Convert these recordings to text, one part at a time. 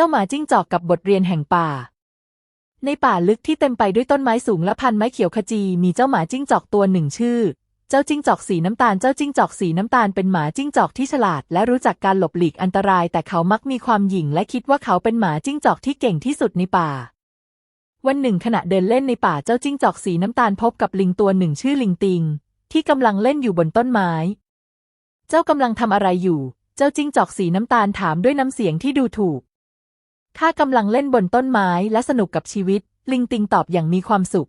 จ้าหมาจิ้งจอกกับบทเรียนแห่งป่า ในป่าลึกที่เต็มไปด้วยต้นไม้สูงและพันไม้เขียวขจี มีเจ้าหมาจิ้งจอกตัวหนึ่งชื่อ เจ้าจิ้งจอกสีน้ำตาล เจ้าจิ้งจอกสีน้ำตาลเป็นหมาจิ้งจอกที่ฉลาด และรู้จักการหลบหลีกอันตราย แต่เขามักมีความหยิ่งและคิดว่าเขาเป็นหมาจิ้งจอกที่เก่งที่สุดในป่า วันหนึ่งขณะเดินเล่นในป่าเจ้าจิ้งจอกสีน้ำตาลพบกับลิงตัวหนึ่งชื่อลิงติง ที่กำลังเล่นอยู่บนต้นไม้ เจ้ากำลังทำอะไรอยู่ เจ้าจิ้งจอกสีน้ำตาลถามด้วยน้ำเสียงที่ดูถูก ข้ากำลังเล่นบนต้นไม้และสนุกกับชีวิต ลิงติงตอบอย่างมีความสุข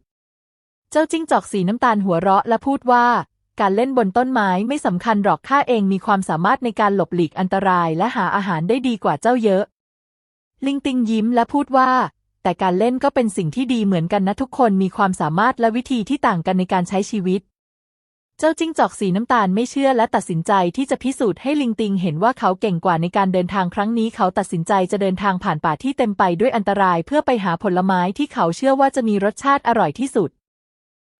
เจ้าจิ้งจอกสีน้ำตาลหัวเราะและพูดว่า การเล่นบนต้นไม้ไม่สำคัญหรอกข้าเองมีความสามารถในการหลบหลีกอันตรายและหาอาหารได้ดีกว่าเจ้าเยอะ ลิงติงยิ้มและพูดว่า แต่การเล่นก็เป็นสิ่งที่ดีเหมือนกันนะทุกคนมีความสามารถและวิธีที่ต่างกันในการใช้ชีวิต เจ้าจิ้งจอกสีน้ำตาลไม่เชื่อและตัดสินใจที่จะพิสูจน์ให้ลิงติงเห็นว่าเขาเก่งกว่าในการเดินทางครั้งนี้เขาตัดสินใจจะเดินทางผ่านป่าที่เต็มไปด้วยอันตรายเพื่อไปหาผลไม้ที่เขาเชื่อว่าจะมีรสชาติอร่อยที่สุด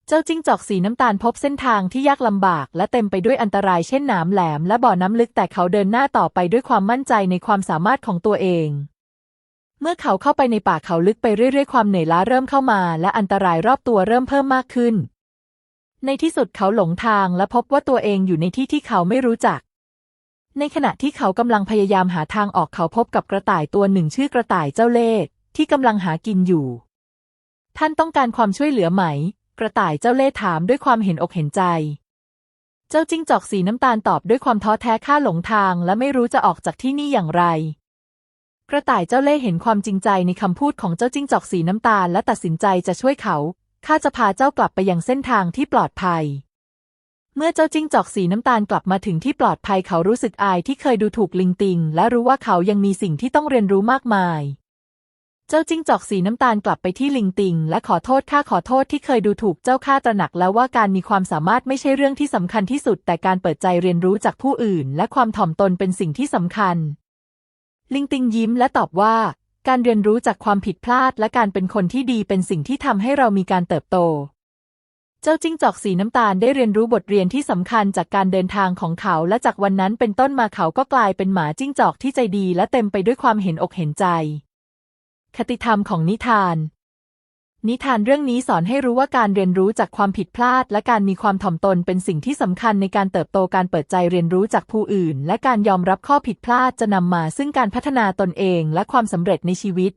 เจ้าจิ้งจอกสีน้ำตาลพบเส้นทางที่ยากลำบาก และเต็มไปด้วยอันตรายเช่นหนามแหลมและบ่อน้ำลึกแต่เขาเดินหน้าต่อไปด้วยความมั่นใจในความสามารถของตัวเองเมื่อเขาเข้าไปในป่าเขาลึกไปเรื่อยๆ ความเหนื่อยล้าเริ่มเข้ามา และอันตรายรอบตัวเริ่มเพิ่มมากขึ้น ในที่สุดเขาหลงทางและพบว่าตัวเองอยู่ในที่ที่เขาไม่รู้จัก ในขณะที่เขากำลังพยายามหาทางออกเขาพบกับกระต่ายตัวหนึ่งชื่อกระต่ายเจ้าเล่ห์ที่กำลังหากินอยู่ ท่านต้องการความช่วยเหลือไหม กระต่ายเจ้าเล่ห์ถามด้วยความเห็นอกเห็นใจ เจ้าจิ้งจอกสีน้ำตาลตอบด้วยความท้อแท้ข้าหลงทาง และไม่รู้จะออกจากที่นี่อย่างไร กระต่ายเจ้าเล่ห์เห็นความจริงใจในคำพูดของเจ้าจิ้งจอกสีน้ำตาลและตัดสินใจจะช่วยเขา ข้าจะพาเจ้ากลับไปยังเส้นทางที่ปลอดภัย เมื่อเจ้าจิ้งจอกสีน้ำตาลกลับมาถึงที่ปลอดภัยเขารู้สึกอายที่เคยดูถูกลิงติง และรู้ว่าเขายังมีสิ่งที่ต้องเรียนรู้มากมาย เจ้าจิ้งจอกสีน้ำตาลกลับไปที่ลิงติง และขอโทษข้าขอโทษที่เคยดูถูกเจ้าข้าตระหนักแล้วว่าการมีความสามารถไม่ใช่เรื่องที่สำคัญที่สุด แต่การเปิดใจเรียนรู้จากผู้อื่น และความถ่อมตนเป็นสิ่งที่สำคัญ ลิงติงยิ้มและตอบว่า การเรียนรู้จากความผิดพลาดและการเป็นคนที่ดีเป็นสิ่งที่ทำให้เรามีการเติบโต เจ้าจิ้งจอกสีน้ำตาลได้เรียนรู้บทเรียนที่สำคัญจากการเดินทางของเขาและจากวันนั้นเป็นต้นมาเขาก็กลายเป็นหมาจิ้งจอกที่ใจดีและเต็มไปด้วยความเห็นอกเห็นใจ คติธรรมของนิทาน นิทานเรื่องนี้สอนให้รู้ว่าการเรียนรู้จากความผิดพลาด และการมีความถ่อมตนเป็นสิ่งที่สำคัญในการเติบโตการเปิดใจเรียนรู้จากผู้อื่น และการยอมรับข้อผิดพลาดจะนำมาซึ่งการพัฒนาตนเองและความสำเร็จในชีวิต